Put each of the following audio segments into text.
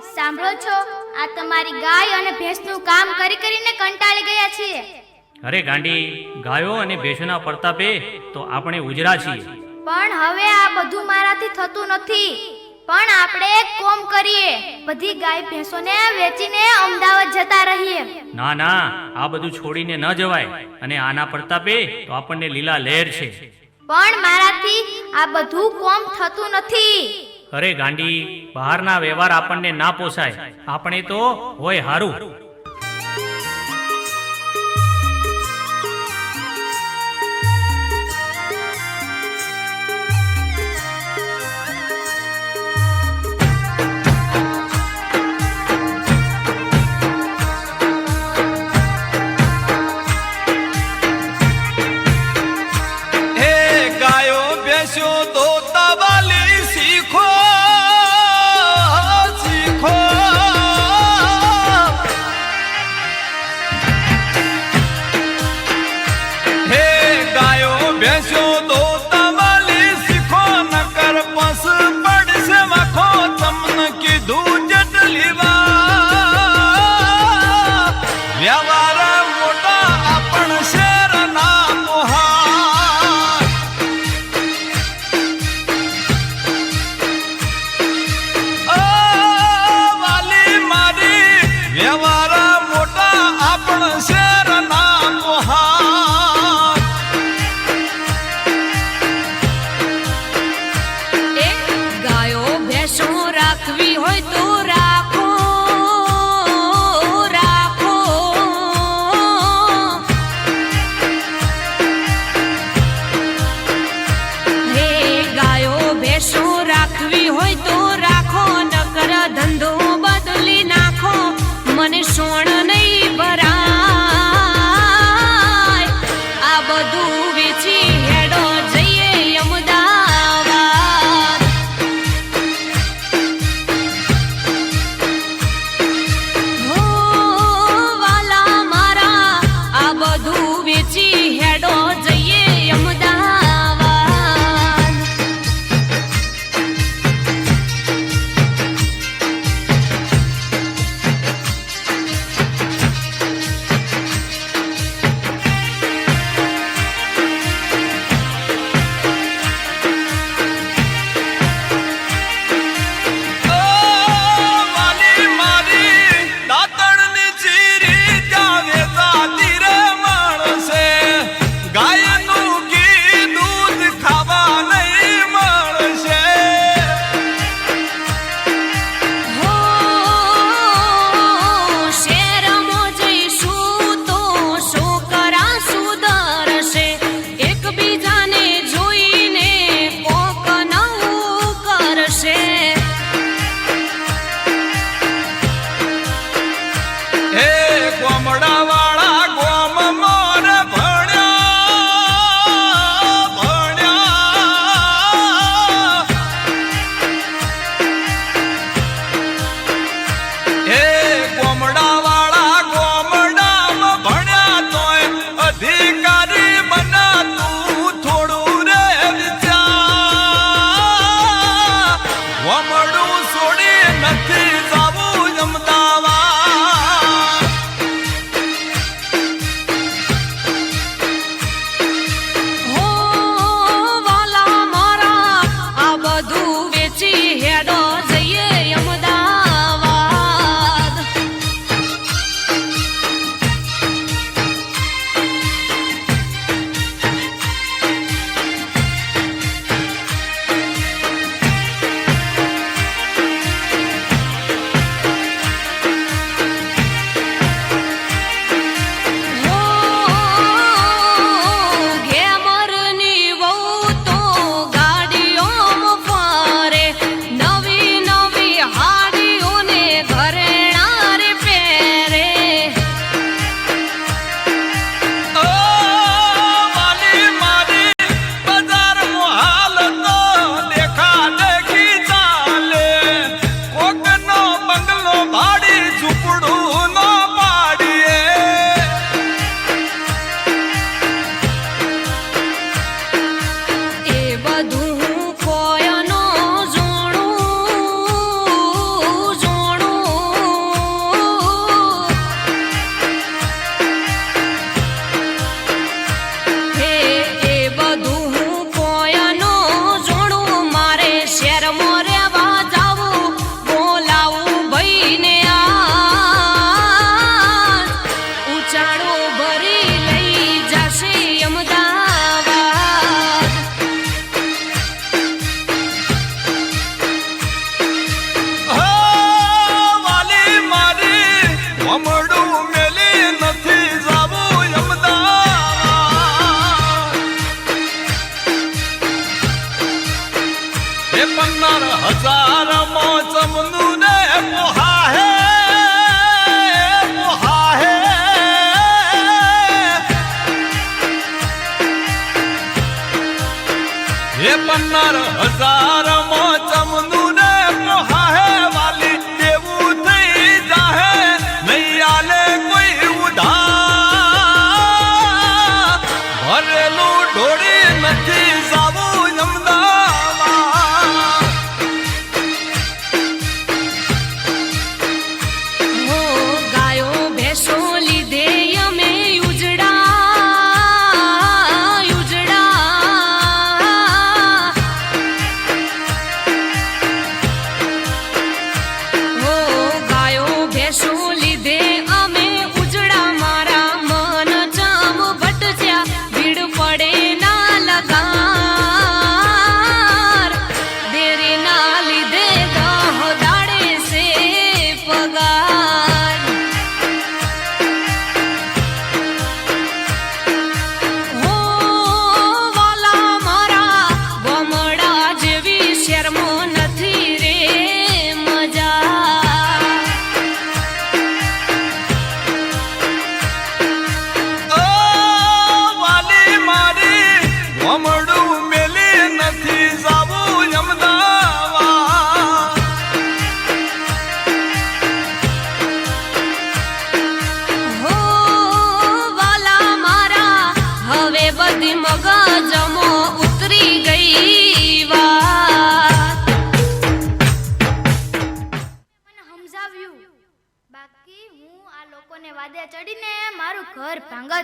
સાંભળો છો? આ તમારી ગાય અને ભેંસનું કામ કરી કરીને કંટાળી ગયા છીએ. અરે ગાંડી ગાયો અને ભેંસોના પ્રતાપે તો આપણે ઉજરા છીએ. પણ હવે આ બધું મારાથી થતું નથી. પણ આપણે એક કોમ કરીએ. બધી ગાય ભેંસોને વેચીને અમદાવાદ જતા રહીએ. ના ના આ બધું છોડીને ન જવાય. અને આના પ્રતાપે તો આપણને લીલા લહેર છે. પણ મારાથી આ બધું કોમ થતું નથી. અરે ગાંડી બહારના વ્યવહાર આપણને ના પોસાય. આપણે તો હોય હારું.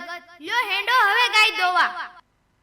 ભાંગત લ્યો હેંડો હવે ગાય દોવા.